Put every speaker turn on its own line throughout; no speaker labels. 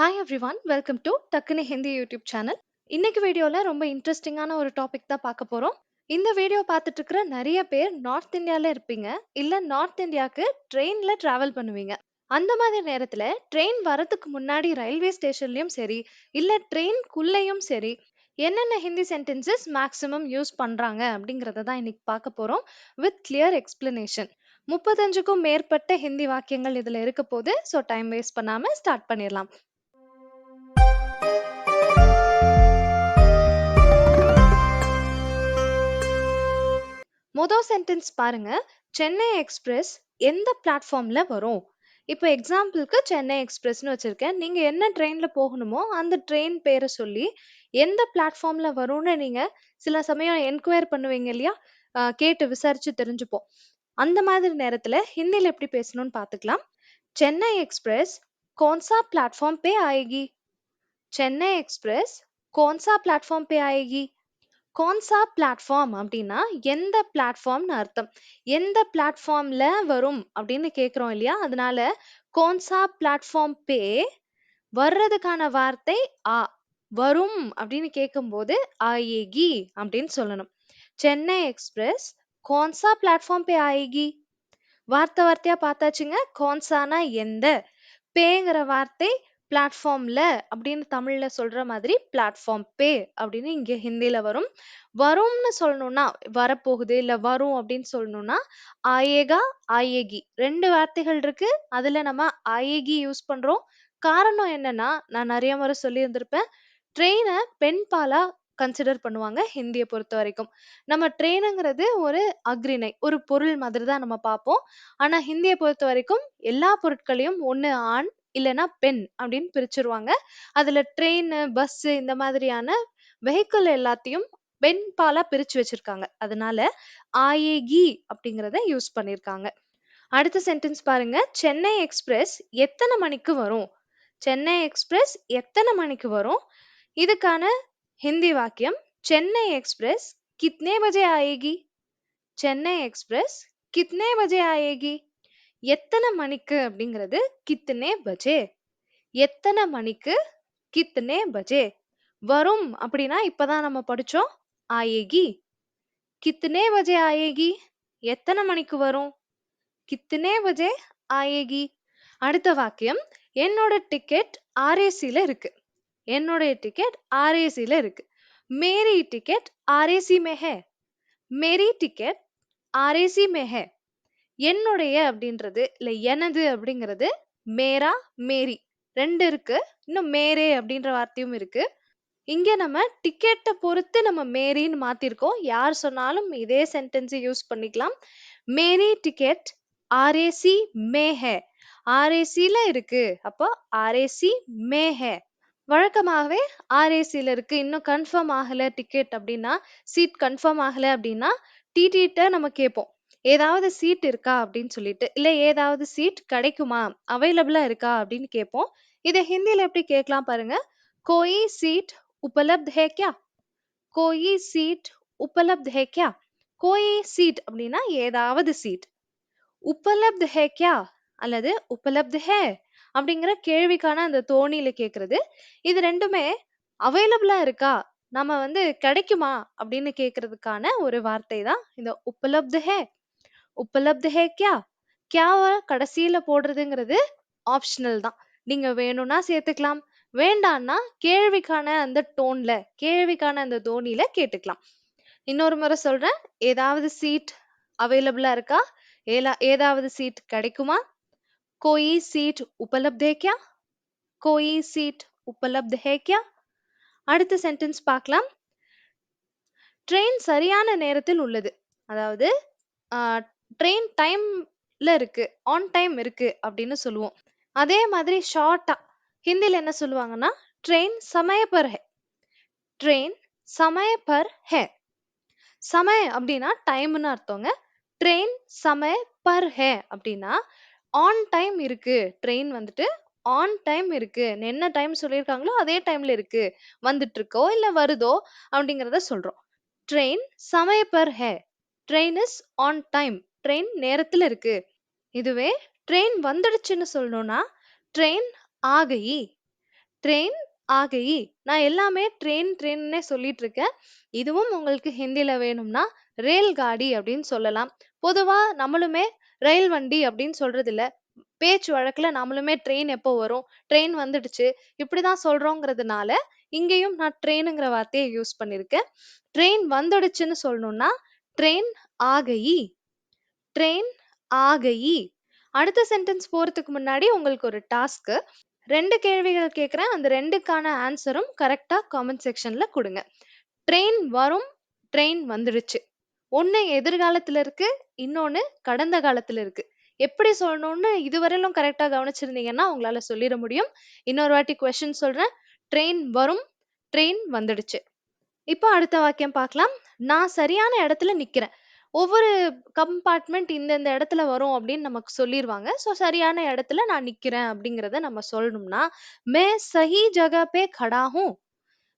Hi everyone welcome to டக்குனு Hindi YouTube channel இன்னைக்கு வீடியோவில் ரொம்ப இன்ட்ரெஸ்டிங்கான ஒரு டாபிக் தான் பார்க்க போகிறோம் இந்த வீடியோ பார்த்துட்டு இருக்கிற நிறைய பேர் நார்த் இந்தியாவில் இருப்பீங்க. இல்லை நார்த் இந்தியாவுக்கு ட்ரெயினில் ட்ராவல் பண்ணுவீங்க. அந்த மாதிரி நேரத்தில் ட்ரெயின் வரதுக்கு முன்னாடி ரயில்வே ஸ்டேஷன்லையும் சரி இல்லை ட்ரெயின்குள்ளேயும் சரி என்னென்ன ஹிந்தி சென்டென்சஸ் மேக்ஸிமம் யூஸ் பண்ணுறாங்க அப்படிங்கிறத தான் இன்னைக்கு பார்க்க போகிறோம் வித் கிளியர் எக்ஸ்பிளனேஷன் முப்பத்தஞ்சுக்கும் மேற்பட்ட ஹிந்தி வாக்கியங்கள் இதில் இருக்க போது ஸோ டைம் வேஸ்ட் பண்ணாமல் ஸ்டார்ட் பண்ணிடலாம். மொதல் சென்டென்ஸ் பாருங்க சென்னை எக்ஸ்பிரஸ் எந்த பிளாட்ஃபார்ம்ல வரும் இப்போ எக்ஸாம்பிளுக்கு சென்னை எக்ஸ்பிரஸ்னு வச்சிருக்கேன் நீங்க என்ன ட்ரெயின்ல போகணுமோ அந்த ட்ரெயின் பேரை சொல்லி எந்த பிளாட்ஃபார்ம்ல வரும்னு நீங்க சில சமயம் என்கொயர் பண்ணுவீங்க இல்லையா ஆஹ் கேட்டு விசாரிச்சு தெரிஞ்சுப்போம் அந்த மாதிரி நேரத்துல ஹிந்தில எப்படி பேசணும்னு பாத்துக்கலாம் சென்னை எக்ஸ்பிரஸ் कौन-सा प्लेटफॉर्म पे आएगी சென்னை எக்ஸ்பிரஸ் कौन-सा प्लेटफॉर्म पे आएगी கான்சா பிளாட்ஃபார்ம் அப்படின்னா எந்த பிளாட்ஃபார்ம்னு அர்த்தம். எந்த பிளாட்ஃபார்ம்ல வரும் அப்படின்னு கேட்குறோம் இல்லையா? அதனால கோன்சா பிளாட்ஃபார்ம் பே வர்றதுக்கான வார்த்தை ஆ வரும் அப்படின்னு கேட்கும்போது ஆயேகி அப்படின்னு சொல்லணும். சென்னை எக்ஸ்பிரஸ் கோன்சா பிளாட்ஃபார்ம் பே ஆயேகி வார்த்தை வார்த்தையா பார்த்தாச்சுங்க. கோன்சானா எந்த? பேங்கிற வார்த்தை பிளாட்ஃபார்ம்ல அப்படின்னு தமிழ்ல சொல்ற மாதிரி பிளாட்ஃபார்ம் பே அப்படின்னு இங்க ஹிந்தியில வரும். வரும்னு சொல்லணும்னா வரப்போகுது இல்ல வரும் அப்படின்னு சொல்லணும்னா ஆயேகா ஆயேகி. ரெண்டு வார்த்தைகள் இருக்கு. அதுல நம்ம ஆயேகி யூஸ் பண்றோம். காரணம் என்னன்னா நான் நிறைய முறை சொல்லி இருந்திருப்பேன் ட்ரெயினை பெண் பாலா கன்சிடர் பண்ணுவாங்க ஹிந்தியை பொறுத்த வரைக்கும். நம்ம ட்ரெயினுங்கிறது ஒரு அக்ரிணை ஒரு பொருள் மாதிரி தான் நம்ம பார்ப்போம். ஆனால் ஹிந்தியை பொறுத்த வரைக்கும் எல்லா பொருட்களையும் ஒன்று ஆண் இல்லைன்னா பெண் அப்படின்னு பிரிச்சிருவாங்க. அதில் ட்ரெயின் பஸ் இந்த மாதிரியான வெஹிக்கிள் எல்லாத்தையும் பெண் பாலாக பிரிச்சு வச்சிருக்காங்க. அதனால ஆயேகி அப்படிங்கிறத யூஸ் பண்ணியிருக்காங்க அடுத்த சென்டென்ஸ் பாருங்க. சென்னை எக்ஸ்பிரஸ் எத்தனை மணிக்கு வரும்? சென்னை எக்ஸ்பிரஸ் எத்தனை மணிக்கு வரும்? இதுக்கான ஹிந்தி வாக்கியம் சென்னை எக்ஸ்பிரஸ் கித்னே பஜே ஆயேகி சென்னை எக்ஸ்பிரஸ் கித்னே பஜே ஆயேகி எத்தனை மணிக்கு அப்படிங்கிறது கித்தனே பஜே. எத்தனை மணிக்கு கித்தனே பஜே. வரும் அப்படின்னா இப்பதான் நம்ம படிச்சோம் ஆயேகி. கித்தனே பஜே ஆயேகி. எத்தனை மணிக்கு வரும்? கித்தனே பஜே ஆயேகி. அடுத்த வாக்கியம் என்னோட டிக்கெட் ஆர்ஏசியில் இருக்கு. என்னுடைய டிக்கெட் ஆர்ஏசியில் இருக்கு. மேரி டிக்கெட் ஆர்ஏசி மே ஹே மேரி டிக்கெட் ஆர்ஏசி மே ஹே என்னுடைய அப்படின்றது இல்லை எனது அப்படிங்கிறது மேரா மேரி. ரெண்டு இருக்கு. இன்னும் மேரே அப்படின்ற வார்த்தையும் இருக்கு. இங்க நம்ம டிக்கெட்டை பொறுத்து நம்ம மேரின்னு மாத்திருக்கோம். யார் சொன்னாலும் இதே சென்டென்ஸ் யூஸ் பண்ணிக்கலாம். மேரி டிக்கெட் ஆர்ஏசி மே ஹே ஆர்ஏசில இருக்கு. அப்போ ஆர்ஏசி மே ஹே வழக்கமாகவே ஆர்ஏசியில இருக்கு. இன்னும் கன்ஃபார்ம் ஆகல டிக்கெட் அப்படின்னா சீட் கன்ஃபார்ம் ஆகல அப்படின்னா டிடிட்ட நம்ம கேட்போம். ஏதாவது சீட் இருக்கா அப்படின்னு சொல்லிட்டு இல்ல ஏதாவது சீட் கிடைக்குமா? அவைலபிளா இருக்கா அப்படின்னு கேட்போம். இதை ஹிந்தியில் எப்படி கேட்கலாம் பாருங்க. கோயி சீட் உபலப்த் ஹே கியா? கோயி சீட் உபலப்த் ஹே கியா? கோயி சீட் அப்படின்னா ஏதாவது சீட். உபலப்த் ஹே கியா? அல்லது உபலப்த் ஹே? அப்படிங்கிற கேள்விக்கான அந்த தோணியில கேக்குறது இது ரெண்டுமே அவைலபிளா இருக்கா? நம்ம வந்து கிடைக்குமா? அப்படின்னு கேட்கறதுக்கான ஒரு வார்த்தை தான் இந்த உபலப்த் ஹே. உபலப்த ஹே கியா? கியாவை கடைசியில போடுறதுங்கிறது ஆப்ஷனல் தான். நீங்க வேணும்னா சேர்த்துக்கலாம். வேண்டாம்னா கேள்விக்கான அந்த டோன்ல கேள்விக்கான அந்த தோனியில கேட்டுக்கலாம். இன்னொரு முறை சொல்றேன். ஏதாவது சீட் அவைலபிளா இருக்கா? ஏலா ஏதாவது சீட் கிடைக்குமா? கோயி சீட் உபலப்த் கியா? கோயி சீட் உபலப்த ஹே கியா? அடுத்த சென்டென்ஸ் பார்க்கலாம். ட்ரெயின் சரியான நேரத்தில் உள்ளது. அதாவது ட்ரெயின் டைம்ல இருக்கு ஆன் டைம் இருக்கு அப்படின்னு சொல்லுவோம். அதே மாதிரி ஷார்ட்டா ஹிந்தில என்ன சொல்லுவாங்கன்னா ட்ரெயின் சமய பர் ஹே ட்ரெயின் சமய பர் ஹே சமய அப்படின்னா டைம்னு அர்த்தங்க. ட்ரெயின் சமய பர் ஹே அப்படின்னா ஆன் டைம் இருக்கு ட்ரெயின் வந்துட்டு ஆன் டைம் இருக்கு. என்ன டைம் சொல்லியிருக்காங்களோ அதே டைம்ல இருக்கு. வந்துட்டு இருக்கோ இல்ல வருதோ அப்படிங்கிறத சொல்றோம். ட்ரெயின் சமய பர் ஹே train is on time train நேரத்தில் இருக்கு. இதுவே ட்ரெயின் வந்துடுச்சுன்னு சொல்லணும்னா ட்ரெயின் ஆகி ட்ரெயின் ஆகி நான் எல்லாமே ட்ரெயின் ட்ரெயின்னே சொல்லிட்டு இருக்கேன். இதுவும் உங்களுக்கு ஹிந்தியில் வேணும்னா ரயில் காடி அப்படின்னு சொல்லலாம். பொதுவாக நம்மளுமே ரயில் வண்டி அப்படின்னு சொல்றது இல்ல பேச்சு வழக்கில் நம்மளுமே ட்ரெயின் எப்போ வரும்? ட்ரெயின் வந்துடுச்சு. இப்படி தான் சொல்கிறோங்கிறதுனால இங்கேயும் நான் ட்ரெயினுங்கிற வார்த்தையை யூஸ் பண்ணியிருக்கேன். ட்ரெயின் வந்துடுச்சுன்னு சொல்லணும்னா ட்ரெயின் ஆகி ட்ரெயின் ஆகி. அடுத்த சென்டென்ஸ் போறதுக்கு முன்னாடி உங்களுக்கு ஒரு டாஸ்க்கு ரெண்டு கேள்விகள் கேட்குறேன் அந்த ரெண்டுக்கான ஆன்சரும் கரெக்டாக காமெண்ட் செக்ஷன்ல கொடுங்க. ட்ரெயின் வரும் ட்ரெயின் வந்துடுச்சு. ஒண்ணு எதிர்காலத்துல இருக்கு இன்னொன்னு கடந்த காலத்துல இருக்கு. எப்படி சொல்லணும்னு இதுவரையிலும் கரெக்டாக கவனிச்சிருந்தீங்கன்னா உங்களால சொல்லிட முடியும். இன்னொரு வாட்டி கொஸ்டின் சொல்றேன். ட்ரெயின் வரும் ட்ரெயின் வந்துடுச்சு. இப்போ அடுத்த வாக்கியம் பார்க்கலாம். நான் சரியான இடத்துல நிக்கிறேன். ஒவ்வொரு கம்பார்ட்மெண்ட் இந்த இந்த இடத்துல வரும் அப்படின்னு நமக்கு சொல்லிருவாங்க ஸோ சரியான இடத்துல நான் நிக்கிறேன் அப்படிங்கறத நம்ம சொல்லணும்னா மே சஹி ஜகா பே खड़ा हूं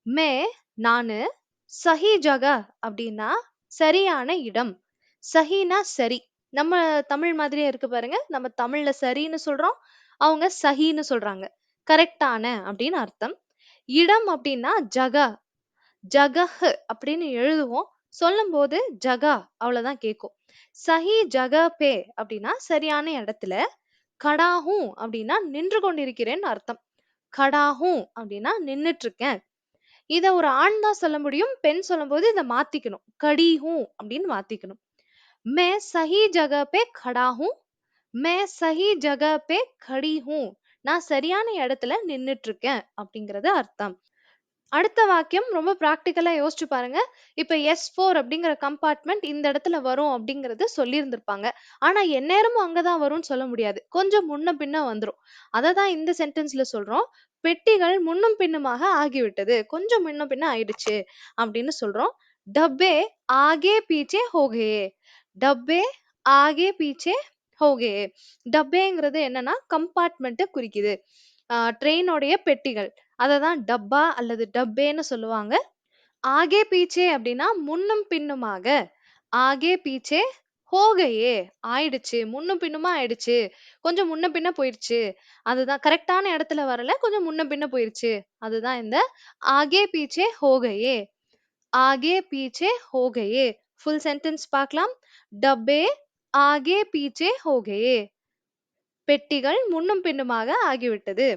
மே நானு சஹி ஜகா அப்படின்னா சரியான இடம் சஹினா சரி நம்ம தமிழ் மாதிரியே இருக்கு பாருங்க நம்ம தமிழ்ல சரின்னு சொல்றோம் அவங்க சஹின்னு சொல்றாங்க கரெக்டான அப்படின்னு அர்த்தம் இடம் அப்படின்னா ஜகா ஜகஹ் அப்படின்னு எழுதுவோம் சொல்லும் போது ஜகா அவ்வளவுதான் கேட்கும் சஹி ஜகா பே அப்படின்னா சரியான இடத்துல கடாஹும் அப்படின்னா நின்று கொண்டிருக்கிறேன்னு அர்த்தம். கடாஹும் அப்படின்னா நின்னுட்டு இருக்கேன் இத ஒரு ஆண் தான் சொல்ல முடியும் பெண் சொல்லும் போது இதை மாத்திக்கணும். கடீஹும் அப்படின்னு மாத்திக்கணும். மே சஹி ஜக பே கடாஹும் மே சஹி ஜக பே கடிஹும் நான் சரியான இடத்துல நின்னுட்டு இருக்கேன் அப்படிங்கறது அர்த்தம். அடுத்த வாக்கியம் ரொம்ப ப்ராக்டிக்கலா யோசிச்சு பாருங்க. இப்ப எஸ் ஃபோர் அப்படிங்கிற கம்பார்ட்மெண்ட் இந்த இடத்துல வரும் அப்படிங்கிறத சொல்லியிருந்திருப்பாங்க. ஆனா எந்நேரமும் அங்கதான் வரும்னு சொல்ல முடியாது. கொஞ்சம் முன்ன பின்ன வந்துரும். அதை தான் இந்த சென்டென்ஸ்ல சொல்றோம். பெட்டிகள் முன்னும் பின்னுமாக ஆகிவிட்டது. கொஞ்சம் முன்ன பின்ன ஆயிடுச்சு அப்படின்னு சொல்றோம். டப்பே ஆகே பீச்சே ஹோகே. டப்பே ஆகே பீச்சே ஹோகே. டப்பேங்கிறது என்னன்னா கம்பார்ட்மெண்ட்டை குறிக்குது. ட்ரெயினோடைய பெட்டிகள். அதை தான் டப்பா அல்லது டப்பேன்னு சொல்லுவாங்க. ஆகே பீச்சே அப்படின்னா முன்னும் பின்னுமாக. ஆகே பீச்சே ஹோகையே ஆயிடுச்சு முன்னும் பின்னுமா ஆயிடுச்சு கொஞ்சம் முன்ன பின்ன போயிடுச்சு. அதுதான் கரெக்டான இடத்துல வரல கொஞ்சம் முன்ன பின்ன போயிடுச்சு அதுதான் இந்த ஆகே பீச்சே ஹோகையே. ஆகே பீச்சே ஹோகையே. ஃபுல் சென்டென்ஸ் பார்க்கலாம். டப்பே ஆகே பீச்சே ஹோகையே. பெட்டிகள் முன்னும் பின்னுமாக ஆகிவிட்டது.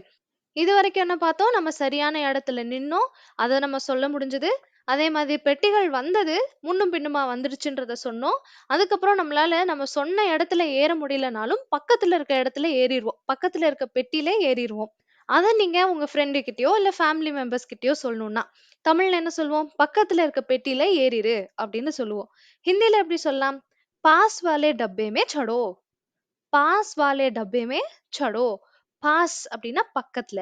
இது வரைக்கும் என்ன பார்த்தோம்? நம்ம சரியான இடத்துல நின்னோம். அதை நம்ம சொல்ல முடிஞ்சது. அதே மாதிரி பெட்டிகள் வந்தது. முன்னும் பின்னுமா வந்துடுச்சுன்றத சொன்னோம். அதுக்கப்புறம் நம்மளால நம்ம சொன்ன இடத்துல ஏற முடியலனாலும் பக்கத்துல இருக்க இடத்துல ஏறிடுவோம் பக்கத்துல இருக்க பெட்டியிலே ஏறிடுவோம் அதை நீங்க உங்க ஃப்ரெண்டு கிட்டயோ இல்ல ஃபேமிலி மெம்பர்ஸ் கிட்டயோ சொல்லணும்னா தமிழ்ல என்ன சொல்லுவோம்? பக்கத்துல இருக்க பெட்டியில ஏறிடு அப்படின்னு சொல்லுவோம். ஹிந்தியில எப்படி சொல்லலாம்? பாஸ் வாலே டப்பே மே சடோ. பாஸ் வாலே டப்பே மே சடோ. பாஸ் அப்படின்னா பக்கத்துல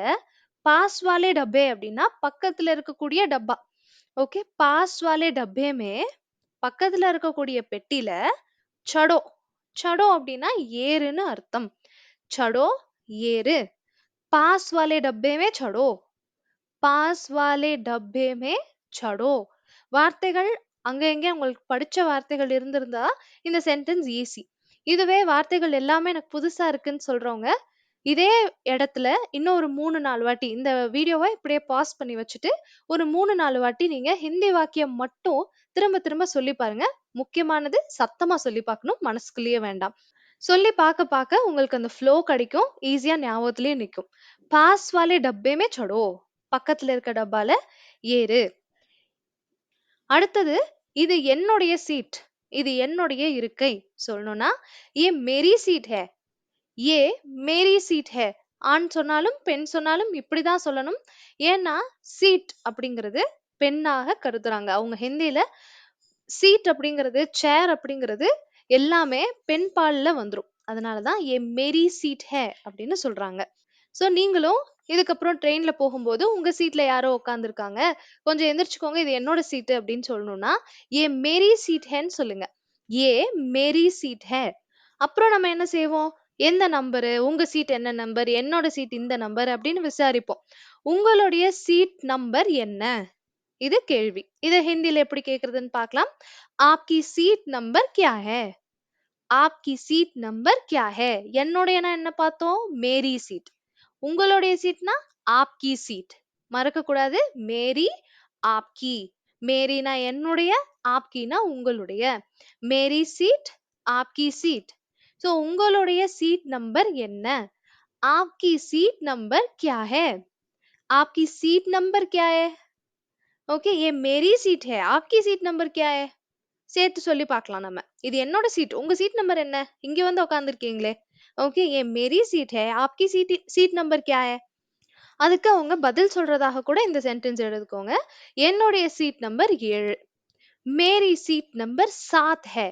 பாஸ் வாலே டப்பே அப்படின்னா பக்கத்துல இருக்கக்கூடிய டப்பா. ஓகே பாஸ் வாலே டப்பே மே பக்கத்துல இருக்கக்கூடிய பெட்டியில சடோ. சடோ அப்படின்னா ஏறுன்னு அர்த்தம். சடோ ஏறு. பாஸ் வாலே டப்பே மே சடோ. பாஸ் வாலே டப்பே மே சடோ. வார்த்தைகள் அங்க எங்கே உங்களுக்கு படிச்ச வார்த்தைகள் இருந்திருந்தா இந்த சென்டென்ஸ் ஈஸி இதுவே வார்த்தைகள் எல்லாமே எனக்கு புதுசா இருக்குன்னு சொல்றவங்க இதே இடத்துல இன்னும் ஒரு மூணு நாலு வாட்டி இந்த வீடியோவை இப்படியே பாஸ் பண்ணி வச்சுட்டு ஒரு மூணு நாலு வாட்டி நீங்க ஹிந்தி வாக்கியம் மட்டும் திரும்ப திரும்ப சொல்லி பாருங்க. முக்கியமானது சத்தமா சொல்லி பார்க்கணும் மனசுக்குள்ளேயே வேண்டாம். சொல்லி பார்க்க பார்க்க உங்களுக்கு அந்த ஃப்ளோ கிடைக்கும் ஈஸியா ஞாபகத்திலேயே நிற்கும் பாஸ் வாலே டப்பேமே சடோ பக்கத்துல இருக்க டப்பால ஏறு. அடுத்தது இது என்னுடைய சீட் இது என்னுடைய இருக்கை. சொல்லணும்னா ஏ மேரி சீட் ஹே. ஏ மேரி சீட் ஹே. ஆண் சொன்னாலும் பெண் சொன்னாலும் இப்படிதான் சொல்லணும். ஏன்னா சீட் அப்படிங்கிறது பெண்ணாக கருதுறாங்க. அவங்க ஹிந்தியில சீட் அப்படிங்கிறது சேர் அப்படிங்கிறது எல்லாமே பெண் வந்துடும் அதனால அதனாலதான் ஏ மேரி சீட் ஹே அப்படின்னு சொல்றாங்க. ஸோ நீங்களும் இதுக்கப்புறம் ட்ரெயின்ல போகும்போது உங்க சீட்ல யாரோ உட்காந்துருக்காங்க கொஞ்சம் எந்திரிச்சுக்கோங்க இது என்னோட சீட்டு அப்படின்னு சொல்லணும்னா ஏ மேரி சீட் ஹேன்னு சொல்லுங்க. ஏ மேரி சீட் ஹே. அப்புறம் நம்ம என்ன செய்வோம்? எந்த நம்பரு உங்க சீட் என்ன நம்பர் என்னோட சீட் இந்த நம்பர் அப்படின்னு விசாரிப்போம். உங்களுடைய சீட் நம்பர் என்ன? இது கேள்வி. இத ஹிந்தில எப்படி கேக்குறதுன்னு பார்க்கலாம். ஆப்கி சீட் நம்பர் கியா ஹே ஆப்கி சீட் நம்பர் கியா ஹே என்னுடைய என்ன பார்த்தோம்? மேரி சீட் உங்களுடைய சீட்னா ஆப்கி சீட் மறக்கக்கூடாது மேரி ஆப்கி. மேரினா என்னுடைய ஆப்கினா உங்களுடைய. மேரி சீட் ஆப்கி சீட் ஸோ உங்களுடைய சீட் நம்பர் என்ன आपकी सीट नंबर क्या है आपकी सीट नंबर क्या है ஓகே ये मेरी सीट है आपकी सीट नंबर क्या है சேர்த்து சொல்லி பார்க்கலாம் நம்ம இது என்னோட சீட் உங்க சீட் நம்பர் என்ன இங்க வந்து உட்காந்துருக்கீங்களே ஓகே ये मेरी सीट है आपकी सीट सीट नंबर क्या है அதுக்கு அவங்க பதில் சொல்றதாக கூட இந்த சென்டென்ஸ் எழுதுக்கோங்க என்னுடைய சீட் நம்பர் ஏழு மேரி சீட் நம்பர் சாத் ஹே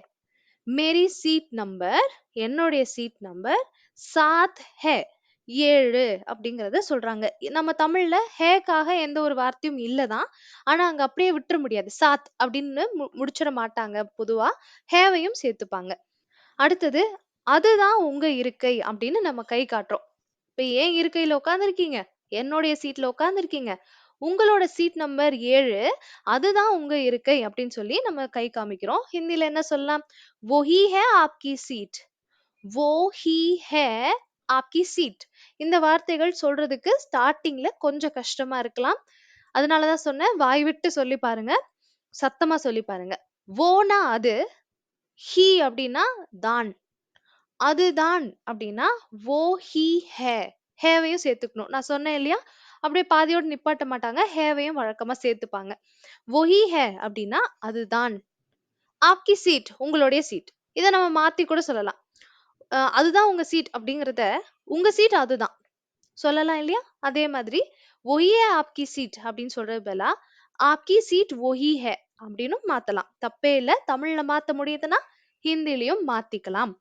மேரி சீட் நம்பர் என்னுடைய சீட் நம்பர் சாத் ஹே ஏழு அப்படிங்கறத சொல்றாங்க. நம்ம தமிழ்ல ஹேக்காக எந்த ஒரு வார்த்தையும் இல்லதான் ஆனா அங்க அப்படியே விட்டுற முடியாது. சாத் அப்படின்னு மு- முடிச்சிட மாட்டாங்க பொதுவா. ஹேவையும் சேர்த்துப்பாங்க. அடுத்தது அதுதான் உங்க இருக்கை அப்படின்னு நம்ம கை காட்டுறோம். இப்ப ஏன் இருக்கையில உட்காந்துருக்கீங்க என்னுடைய சீட்ல உட்காந்துருக்கீங்க உங்களோட சீட் நம்பர் ஏழு. அதுதான் உங்க இருக்கை அப்படின்னு சொல்லி நம்ம கை காமிக்கிறோம். ஹிந்தில என்ன சொல்லலாம்? வொஹி ஹே ஆப்கி சீட். வொஹி ஹே ஆப்கி சீட். இந்த வார்த்தைகள் சொல்றதுக்கு ஸ்டார்டிங்ல கொஞ்சம் கஷ்டமா இருக்கலாம். அதனாலதான் சொன்னேன் வாய் விட்டு சொல்லி பாருங்க. சத்தமா சொல்லி பாருங்க. ஓனா அது? ஹி அப்படின்னா தான். அதுதான் அப்படின்னா ஓ ஹி ஹே. ஹேவையும் சேர்த்துக்கணும். நான் சொன்னேன் இல்லையா? அப்படியே பாதியோட நிப்பாட்ட மாட்டாங்க. ஹேவையும் வழக்கமா சேர்த்துப்பாங்க. ஒஹி ஹே அப்படின்னா அதுதான். ஆப்கி சீட் உங்களுடைய சீட். இதை நம்ம மாத்தி கூட சொல்லலாம். அதுதான் உங்க சீட் அப்படிங்கிறத உங்க சீட் அதுதான். சொல்லலாம் இல்லையா? அதே மாதிரி ஒஹியே ஆப்கி சீட் அப்படின்னு சொல்றது பதிலா ஆப்கி சீட் ஒஹி ஹே அப்படின்னு மாத்தலாம். தப்பே இல்ல. தமிழ்ல மாத்த முடியுதுன்னா ஹிந்திலையும் மாத்திக்கலாம்.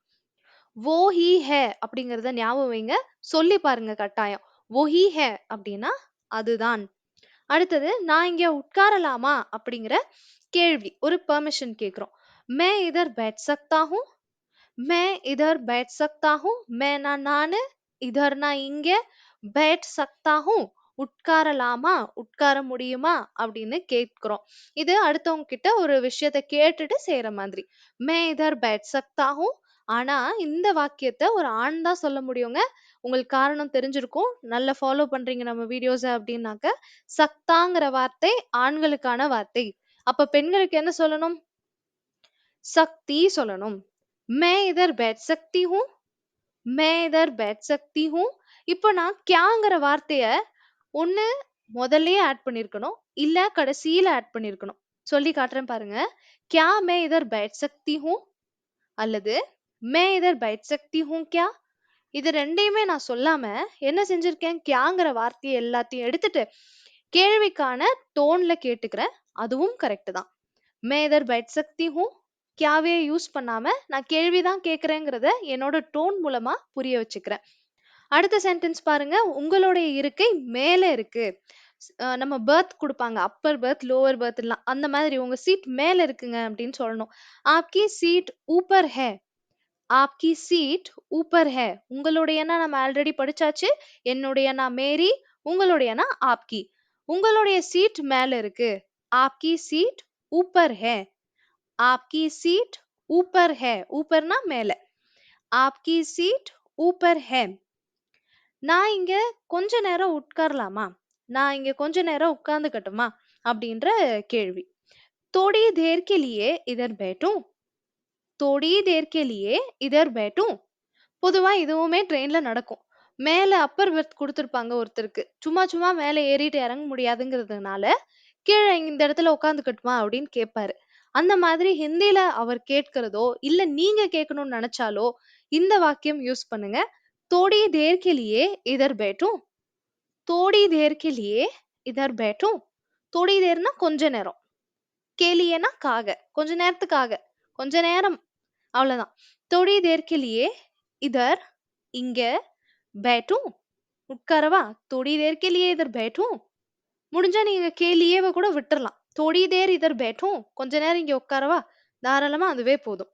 ஓ ஹி ஹே அப்படிங்கறத ஞாபகம் வைங்க. சொல்லி பாருங்க கட்டாயம். वो ही है அப்படின்னா அதுதான் அடுத்தது நான் இங்க உட்காரலாமா அப்படிங்கிற கேள்வி ஒரு பெர்மிஷன் கேக்குறோம் मैं इधर बैठ सकता हूँ मैं इधर बैठ सकता हूँ मैं ना நானு इधर ना இங்க बैठ सकता हूँ உட்காரலாமா உட்கார முடியுமா அப்படின்னு கேட்கிறோம் இது அடுத்தவங்க கிட்ட ஒரு விஷயத்த கேட்டுட்டு செய்யற மாதிரி மே இதர் பேட் சக்தாகும் ஆனா இந்த வாக்கியத்தை ஒரு ஆண் தான் சொல்ல முடியுங்க உங்களுக்கு காரணம் தெரிஞ்சிருக்கும் நல்லா ஃபாலோ பண்றீங்க நம்ம வீடியோஸ அப்படின்னாக்க சக்தாங்கிற வார்த்தை ஆண்களுக்கான வார்த்தை அப்ப பெண்களுக்கு என்ன சொல்லணும் சக்தி சொல்லணும் மே இதர் பேட் சக்தி ஹூ மே இதர் பேட் சக்தி ஹூ இப்போ நான் கியாங்கிற வார்த்தைய ஒண்ணு முதல்லயே ஆட் பண்ணிருக்கணும் இல்ல கடைசியில ஆட் பண்ணிருக்கணும் சொல்லி காட்டுறேன் பாருங்க क्या मैं इधर बैठ सकती हूँ அல்லது मैं इधर बैठ सकती हूँ क्या இது ரெண்டையுமே நான் சொல்லாம என்ன செஞ்சிருக்கேன்? கியாங்கிற வார்த்தையை எல்லாத்தையும் எடுத்துட்டு கேள்விக்கான டோன்ல கேட்டுக்கிறேன் அதுவும் கரெக்ட் தான். மே இதர் பைட் சக்தி ஹூ? கியாவே யூஸ் பண்ணாம நான் கேள்விதான் கேக்குறேங்கிறத என்னோட டோன் மூலமா புரிய வச்சுக்கிறேன். அடுத்த சென்டென்ஸ் பாருங்க. உங்களுடைய இருக்கை மேல இருக்கு. ஸ்- நம்ம பர்த் கொடுப்பாங்க. அப்பர் பர்த் லோவர் berth எல்லாம். அந்த மாதிரி உங்க சீட் மேல இருக்குங்க அப்படின்னு சொல்லணும். ஆப்கி சீட் ஊப்பர் ஹே. ஆப்கி சீட் ஊப்பர் ஹே உங்களுடையனா நம்ம ஆல்ரெடி படிச்சாச்சு. என்னுடையனா மேரி உங்களுடையனா ஆப்கி. உங்களுடைய சீட் மேல இருக்கு. ஆப்கி சீட் ஊப்பர் ஹே ஆப்கி சீட் ஊப்பர் ஹே ஊப்பர்னா மேல. ஆப்கி சீட் ஊப்பர் ஹே நான் இங்க கொஞ்ச நேரம் உட்காரலாமா? நான் இங்க கொஞ்ச நேரம் உட்கார்ந்துக்கட்டுமா? அப்படின்ற கேள்வி. தோடி தேர்க்கிலேயே கே இதர் பேட்டும் தோடி देर "இதர் பேட்டும்" பொதுவா இதுவுமே ட்ரெயின்ல நடக்கும். மேல அப்பர் பெர்த் குடுத்திருப்பாங்க ஒருத்தருக்கு. சும்மா சும்மா மேல ஏறிட்டு இறங்க முடியாதுங்கிறதுனால, "கீழ இந்த இடத்துல உட்கார்ந்துக்கட்டுமா?" அப்படின்னு கேட்பாரு. அந்த மாதிரி ஹிந்தியில அவர் கேட்கிறதோ, இல்ல நீங்க கேட்கணும்னு நினைச்சாலோ, இந்த வாக்கியம் யூஸ் பண்ணுங்க. தோடி देर இதர் பேட்டும் इधर बैठूँ" இதர் பேட்டும் தோடி தேர்னா கொஞ்ச நேரம். "के காக. கொஞ்ச நேரத்துக்காக. கொஞ்ச நேரம். அவ்வளவுதான் थोड़ी देर के लिए इधर இங்க बैठूं உட்காரவா थोड़ी देर के लिए इधर बैठूं முடிஞ்சா நீங்க கேலியேவ கூட விட்டுறலாம் थोड़ी देर इधर बैठूं கொஞ்ச நேரம் இங்க உட்காரவா தாராளமா அதுவே போதும்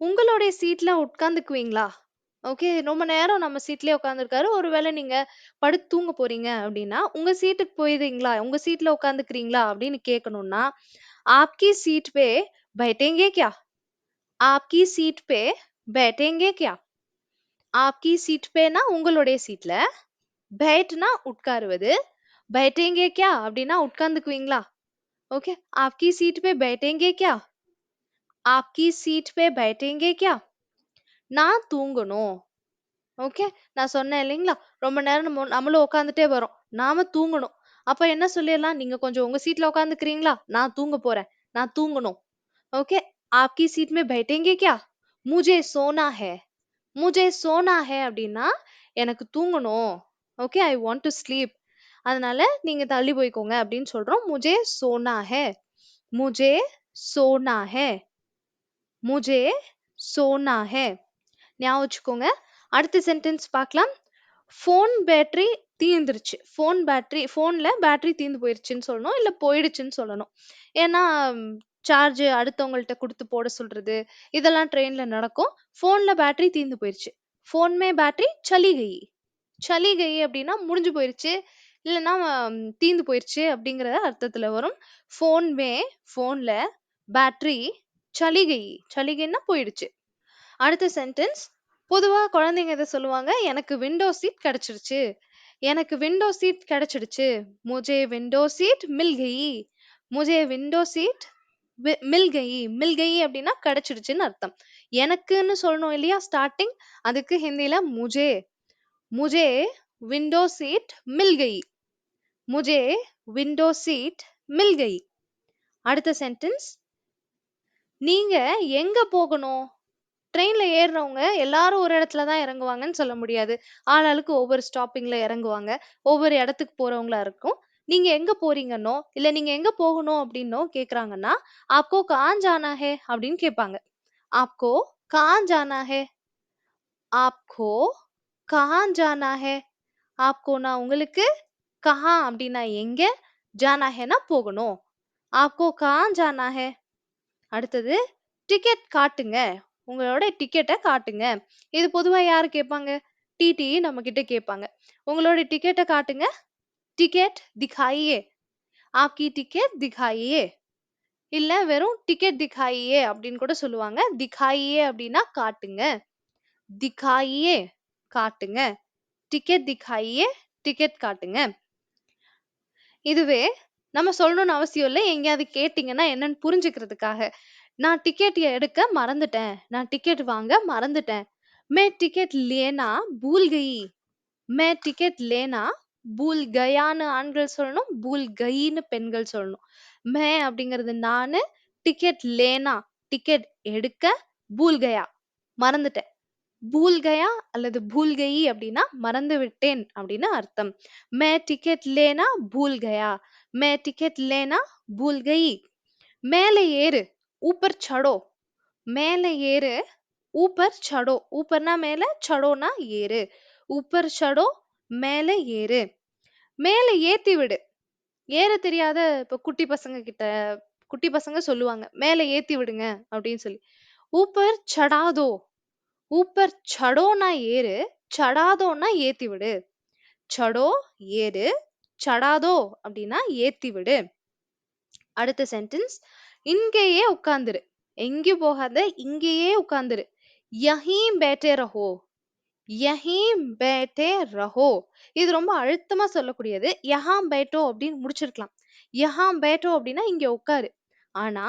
உங்களுடைய சீட்ல உட்கார்ந்துக்குவீங்களா ஓகே ரொம்ப நேரம் நம்ம சீட்லயே உட்காந்துருக்காரு ஒருவேளை நீங்க படுத்து தூங்க போறீங்க அப்படின்னா உங்க சீட்டுக்கு போயிருங்களா உங்க சீட்ல உட்காந்துக்கிறீங்களா அப்படின்னு கேட்கணும்னா आपकी सीट पे बैठेंगे क्या आपकी सीट पे बैठेंगे क्या आपकी सीट பேனா உங்களுடைய சீட்ல बैठना உட்காருவது बैठेंगे क्या அப்படின்னா உட்கார்ந்துக்குவீங்களா ஓகே आपकी सीट पे बैठेंगे क्या आपकी सीट पे बैठेंगे क्या நான் தூங்கணும் ஓகே நான் சொன்னேன் இல்லைங்களா ரொம்ப நேரம் நம்ம நம்மளும் உட்காந்துட்டே வரோம் நாம தூங்கணும் அப்ப என்ன சொல்லிடலாம் நீங்க கொஞ்சம் உங்க சீட்ல உட்காந்துக்கிறீங்களா நான் தூங்க போறேன் நான் தூங்கணும் ஓகே आपकी सीट में बैठेंगे क्या मुझे सोना है मुझे सोना है அப்படின்னா எனக்கு தூங்கணும் okay I want to sleep அதனால நீங்க தள்ளி போய்க்கோங்க அப்படின்னு சொல்றோம் मुझे सोना है मुझे सोना है मुझे सोना है ஞாபகம் வச்சுக்கோங்க அடுத்த சென்டென்ஸ் பார்க்கலாம் ஃபோன் பேட்டரி தீர்ந்துருச்சு ஃபோன் பேட்டரி ஃபோன்ல பேட்டரி தீர்ந்து போயிருச்சுன்னு சொல்லணும் இல்ல போயிடுச்சுன்னு சொல்லணும் ஏன்னா சார்ஜ் அடுத்தவங்கள்ட்ட கொடுத்து போட சொல்றது இதெல்லாம் ட்ரெயின்ல நடக்கும். ஃபோன்ல பேட்டரி தீர்ந்து போயிருச்சு. ஃபோன் மே பேட்டரி சளிகை. சளிகை அப்படின்னா முடிஞ்சு போயிருச்சு. இல்லைன்னா தீர்ந்து போயிருச்சு அப்படிங்கிற அர்த்தத்துல வரும். ஃபோன் மே ஃபோன்ல பேட்டரி சளிகை. சளிகைன்னா போயிடுச்சு. அடுத்த சென்டென்ஸ் பொதுவா குழந்தைங்க இதை சொல்லுவாங்க எனக்கு விண்டோ சீட் கிடைச்சிருச்சு. எனக்கு விண்டோ சீட் கிடைச்சிடுச்சு. முஜே விண்டோ சீட் மில் கயி முஜே விண்டோ சீட் மில் கயி மில் கயி அப்படின்னா கிடைச்சிடுச்சுன்னு அர்த்தம். எனக்குன்னு சொல்லணும் இல்லையா? ஸ்டார்டிங் அதுக்கு ஹிந்தியில முஜே. முஜே விண்டோ சீட் மில் கயி முஜே விண்டோ சீட் மில் கயி அடுத்த சென்டென்ஸ் நீங்க எங்க போகணும்? ட்ரெயின்ல ஏறுறவங்க எல்லாரும் ஒரு இடத்துல தான் இறங்குவாங்கன்னு சொல்ல முடியாது. ஆளாளுக்கு ஒவ்வொரு ஸ்டாப்பிங்ல இறங்குவாங்க. ஒவ்வொரு இடத்துக்கு போறவங்களா இருக்கும். நீங்க எங்க போறீங்கன்னோ இல்ல நீங்க எங்க போகணும் அப்படின்னோ கேக்குறாங்கன்னா ஆப்கோ கான் ஜானா அப்படின்னு கேட்பாங்க ஆப்கோ கான் ஜானாஹே ஆப்கோ கஹான் ஜானாஹே ஆப்கோனா உங்களுக்கு? கஹா அப்படின்னா எங்க? ஜானா போகணும். ஆப்கோ கஹான் ஜானாஹே அடுத்தது டிக்கெட் காட்டுங்க. உங்களோட டிக்கெட்டை காட்டுங்க. இது பொதுவா யாரு கேட்பாங்க டிடி நம்ம கிட்ட கேட்பாங்க உங்களோட டிக்கெட்டை காட்டுங்க. டிக்கெட் திகாயே ஆப்கி டிக்கெட் திகாயே இல்ல வெறும் டிக்கெட் திகாயே அப்படின்னு கூட சொல்லுவாங்க. திகாயே அப்படின்னா காட்டுங்க. திகாயியே காட்டுங்க. டிக்கெட் திகாயே டிக்கெட் காட்டுங்க. இதுவே நம்ம சொல்லணும்னு அவசியம் இல்லை. எங்கேயாவது கேட்டிங்கன்னா என்னன்னு புரிஞ்சுக்கிறதுக்காக. நான் டிக்கெட் எடுக்க மறந்துட்டேன். நான் டிக்கெட் வாங்க மறந்துட்டேன். மே டிக்கெட் லேனா பூல் கயி மே டிக்கெட் லேனா பூல் கயான்னு ஆண்கள் சொல்லணும் பூல் கயின்னு பெண்கள் சொல்லணும். மே அப்படிங்கிறது நானு டிக்கெட் லேனா டிக்கெட் எடுக்க பூல் கயா மறந்துட்டேன். பூல் கயா அல்லது பூல் கயி அப்படின்னா மறந்து விட்டேன் அப்படின்னு அர்த்தம். மே டிக்கெட் லேனா பூல் கயா மே டிக்கெட் லேனா பூல் கயி மேலே ஏறு ஊப்பர் சடோ. மேலே ஏறு ஊப்பர் சடோ. ஊப்பர்னா மேல சடோனா ஏறு. ஊப்பர் சடோ மேலே ஏறு. மேலே ஏத்தி விடு. ஏற தெரியாத இப்ப குட்டி பசங்க கிட்ட குட்டி பசங்க சொல்லுவாங்க மேலே ஏத்தி விடுங்க அப்படின்னு சொல்லி. ஊப்பர் சடாதோ ஊப்பர் சடோனா ஏறு சடாதோன்னா ஏத்தி விடு. சடோ ஏறு சடாதோ அப்படின்னா ஏத்தி விடு. அடுத்த சென்டென்ஸ் இங்கேயே உட்கார்ந்துரு. எங்கேயும் போகாத இங்கேயே உட்காந்துரு யஹீம் பேட்டே ரஹோ யஹீம் பேட்டே ரஹோ. இது ரொம்ப அழுத்தமா சொல்லக்கூடியது யஹாம் பேட்டோ அப்படின்னு முடிச்சிருக்கலாம். யஹாம் பேட்டோ அப்படின்னா இங்க உட்காரு. ஆனா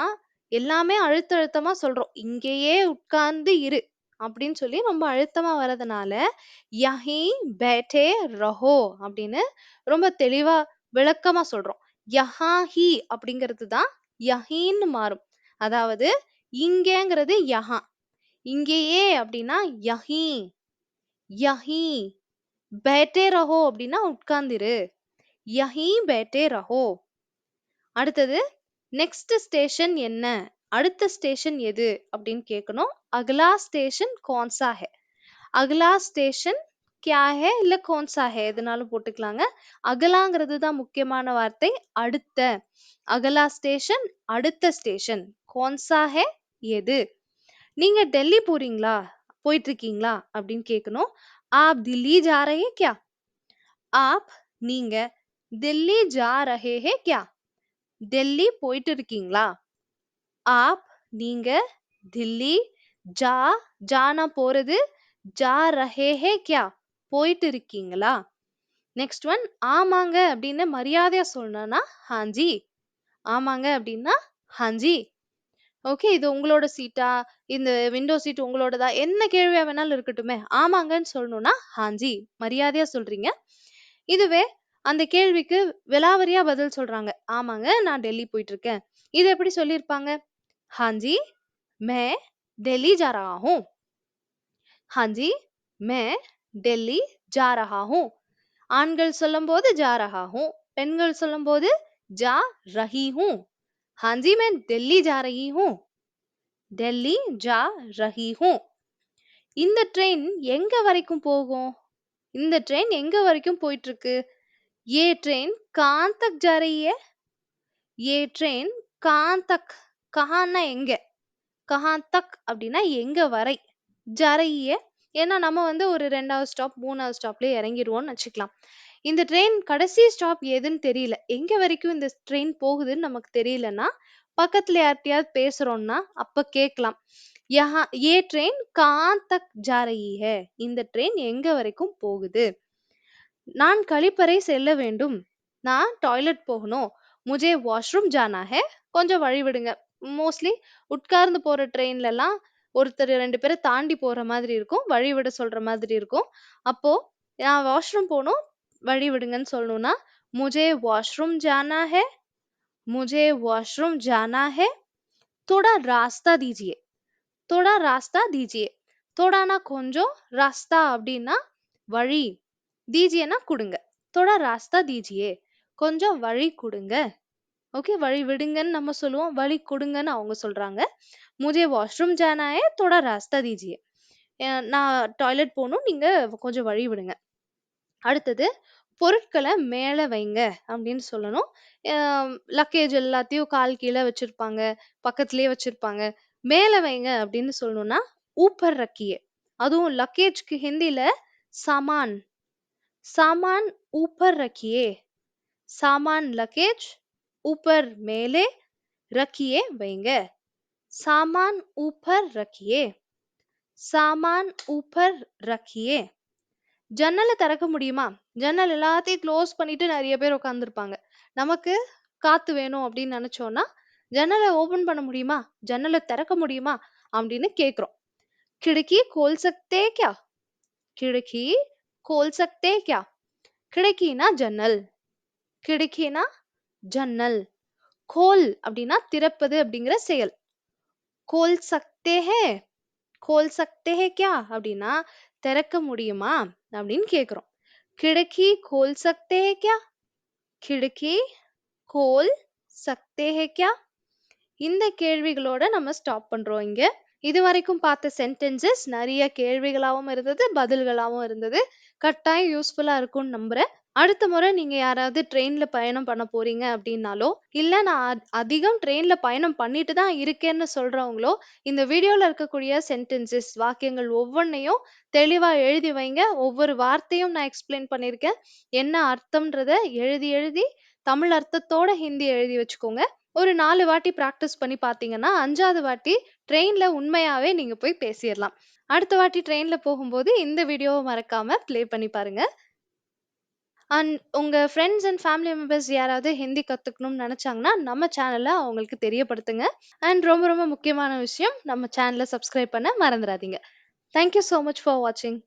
எல்லாமே அழுத்த அழுத்தமா சொல்றோம். இங்கேயே உட்கார்ந்து இரு அப்படின்னு சொல்லி ரொம்ப அழுத்தமா வர்றதுனால யஹி பேட்டே ரஹோ அப்படின்னு ரொம்ப தெளிவா விளக்கமா சொல்றோம். யஹாஹி அப்படிங்கிறது தான் யஹீன்னு மாறும். அதாவது இங்கேங்கிறது யஹா. இங்கேயே அப்படின்னா யஹீ यहीं பேட்டே ரஹோ அப்படின்னா உட்கார்ந்துரு. யஹி பேட்டே ரஹோ. அடுத்தது நெக்ஸ்ட் ஸ்டேஷன் என்ன? அடுத்த ஸ்டேஷன் எது? அப்படின்னு கேட்கணும் அகலா ஸ்டேஷன் கான்சா ஹே. அகலா ஸ்டேஷன் கியா ஹே இல்ல கோன்சா ஹே? எதுனாலும் போட்டுக்கலாங்க. அகலாங்கிறது தான் முக்கியமான வார்த்தை. அடுத்த. அகலா ஸ்டேஷன் அடுத்த ஸ்டேஷன் கான்சா ஹே எது? நீங்க டெல்லி போறீங்களா? போயிட்டு இருக்கீங்களா அப்படின்னு கேட்கணும் ஆப் தில்லி ஜா ரஹே क्या ஆப் நீங்க தில்லி ஜா ரஹே ஹே क्या டெல்லி போயிட்டு இருக்கீங்களா ஆப் நீங்க தில்லி ஜா ஜானா போறது ஜா ரஹே ஹே क्या போயிட்டு இருக்கீங்களா நெக்ஸ்ட் ஒன் ஆமாங்க அப்படின்னு மரியாதையா சொல்லணும்னா ஹாஞ்சி ஆமாங்க அப்படின்னா ஹாஞ்சி ஓகே இது உங்களோட சீட்டா? இந்த விண்டோ சீட் உங்களோடதா? என்ன கேள்வியா வேணாலும் இருக்கட்டுமே. ஆமாங்கன்னு சொல்லணும்னா ஹாஞ்சி மரியாதையா சொல்றீங்க. இதுவே அந்த கேள்விக்கு விலாவரியா பதில் சொல்றாங்க. ஆமாங்க நான் டெல்லி போயிட்டு இருக்கேன் இது எப்படி சொல்லியிருப்பாங்க? ஹாஞ்சி மே டெல்லி ஜா ரஹா ஹாஞ்சி மே டெல்லி ஜாரஹாகும் ஆண்கள் சொல்லும்போது போது ஜாரஹாகும் ஹூம் பெண்கள் சொல்லும்போது ஜா ரஹீஹும் ஹூம் ஹாஞ்சி மே டெல்லி ஜா ரஹி ஹூம் டெல்லி ஜா ரஹி ஹூம் இந்த ட்ரெயின் எங்க வரைக்கும் போகும் இந்த ட்ரெயின் எங்க வரைக்கும் போயிட்டு இருக்கு ये ट्रेन कहाँ तक जा रही है ये ट्रेन कहाँ तक கஹான்னா எங்க கஹான் தக் அப்படின்னா எங்க வரை ஜரைய ஏன்னா நம்ம வந்து ஒரு ரெண்டாவது ஸ்டாப் மூணாவது ஸ்டாப்லயே இறங்கிடுவோம்னு வச்சுக்கலாம் இந்த ட்ரெயின் கடைசி ஸ்டாப் எதுன்னு தெரியல. எங்க வரைக்கும் இந்த ட்ரெயின் போகுதுன்னு நமக்கு தெரியலன்னா பக்கத்துல யார்கிட்டயாவது பேசுறோம்னா அப்ப கேட்கலாம். யஹா ஏ ட்ரெயின் காந்தக் தக் ஜா ரஹி இந்த ட்ரெயின் எங்க வரைக்கும் போகுது? நான் கழிப்பறை செல்ல வேண்டும். நான் டாய்லெட் போகணும். முஜே வாஷ்ரூம் ஜானா ஹே கொஞ்சம் வழி விடுங்க. மோஸ்ட்லி உட்கார்ந்து போற ட்ரெயின்ல எல்லாம் ஒருத்தர் ரெண்டு பேரை தாண்டி போற மாதிரி இருக்கும். வழி விட சொல்ற மாதிரி இருக்கும். அப்போ நான் வாஷ்ரூம் போகணும். வழி விடுங்கன்னு சொல்லணும்னா முஜே வாஷ்ரூம் ஜானா ஹே முஜே வாஷ்ரூம் ஜானா ஹே தோடா ராஸ்தா தீஜியே தோடா ராஸ்தா தீஜியே தோடானா கொஞ்சம் ராஸ்தா அப்படின்னா வழி தீஜியனா கொடுங்க தோடா ராஸ்தா தீஜியே கொஞ்சம் வழி கொடுங்க ஓகே வழி விடுங்கன்னு நம்ம சொல்லுவோம் வழி கொடுங்கன்னு அவங்க சொல்றாங்க முஜே வாஷ்ரூம் ஜானாயே தோடா ராஸ்தா தீஜியே நான் டாய்லெட் போகணும் நீங்க கொஞ்சம் வழி விடுங்க அடுத்தது பொருட்களை மேல வைங்க அப்படின்னு சொல்லணும். லக்கேஜ் எல்லாத்தையும் கால் கீழே வச்சிருப்பாங்க பக்கத்திலேயே வச்சிருப்பாங்க. மேல வைங்க அப்படின்னு சொல்லணும்னா ஊப்பர் ரக்கியே அதுவும் லக்கேஜ்க்கு ஹிந்தியில் சாமான். சாமான் ஊப்பர் ரக்கியே சாமான் லக்கேஜ் ஊப்பர் மேலே ரக்கியே வைங்க. சாமான் ஊப்பர் ரக்கியே சாமான் ஊப்பர் ரக்கியே ஜன்னலை திறக்க முடியுமா? ஜன்னல் எல்லாத்தையும் க்ளோஸ் பண்ணிட்டு நெறைய பேர் உட்கார்ந்திருப்பாங்க. நமக்கு காத்து வேணும் அப்படின்னு நெனச்சோம்னா, "ஜன்னல ஓப்பன் பண்ண முடியுமா? ஜன்னலை திறக்க முடியுமா?" அப்படின்னு கேக்குறோம். "खिड़की கோல் சக்தே கியா क्या? खिड़की खोल सकते हैं ஜன்னல். खिड़कीனா ஜன்னல். கோல் அப்படின்னா திறப்பது அப்படிங்கிற செயல். கோல் सकते கோல் खोल கியா அப்படின்னா திறக்க முடியுமா அப்படின்னு கேக்குறோம். கிடக்கி கோல் சக்தே ஹே கியா? கிடக்கி கோல் சக்தே ஹே கியா? இந்த கேள்விகளோட நம்ம ஸ்டாப் பண்றோம் இங்க. இது வரைக்கும் பார்த்த சென்டென்சஸ் நிறைய கேள்விகளாவும் இருந்தது பதில்களாவும் இருந்தது. கட்டாயம் யூஸ்ஃபுல்லா இருக்கும்னு நம்புறேன். அடுத்த முறை நீங்க யாராவது ட்ரெயின்ல பயணம் பண்ண போறீங்க அப்படின்னாலோ இல்ல நான் அ- அதிகம் ட்ரெயின்ல பயணம் பண்ணிட்டு தான் இருக்கேன்னு சொல்றவங்களோ இந்த வீடியோல இருக்கக்கூடிய சென்டென்சஸ் வாக்கியங்கள் ஒவ்வொன்றையும் தெளிவா எழுதி வைங்க. ஒவ்வொரு வார்த்தையும் நான் எக்ஸ்பிளைன் பண்ணியிருக்கேன். என்ன அர்த்தம்ன்றத எழுதி எழுதி தமிழ் அர்த்தத்தோட ஹிந்தி எழுதி வச்சுக்கோங்க. ஒரு நாலு வாட்டி ப்ராக்டிஸ் பண்ணி பார்த்தீங்கன்னா அஞ்சாவது வாட்டி ட்ரெயின்ல உண்மையாவே நீங்க போய் பேசிடலாம். அடுத்த வாட்டி ட்ரெயின்ல போகும்போது இந்த வீடியோவை மறக்காம ப்ளே பண்ணி பாருங்க. அண்ட் உங்க ஃப்ரெண்ட்ஸ் அண்ட் ஃபேமிலி மெம்பர்ஸ் யாராவது ஹிந்தி கத்துக்கணும்னு நினைச்சாங்கன்னா நம்ம சேனலை அவங்களுக்கு தெரியப்படுத்துங்க. அண்ட் ரொம்ப ரொம்ப முக்கியமான விஷயம் நம்ம சேனலை சப்ஸ்கிரைப் பண்ண மறந்துடாதீங்க தேங்க்யூ ஸோ மச் ஃபார் வாட்சிங்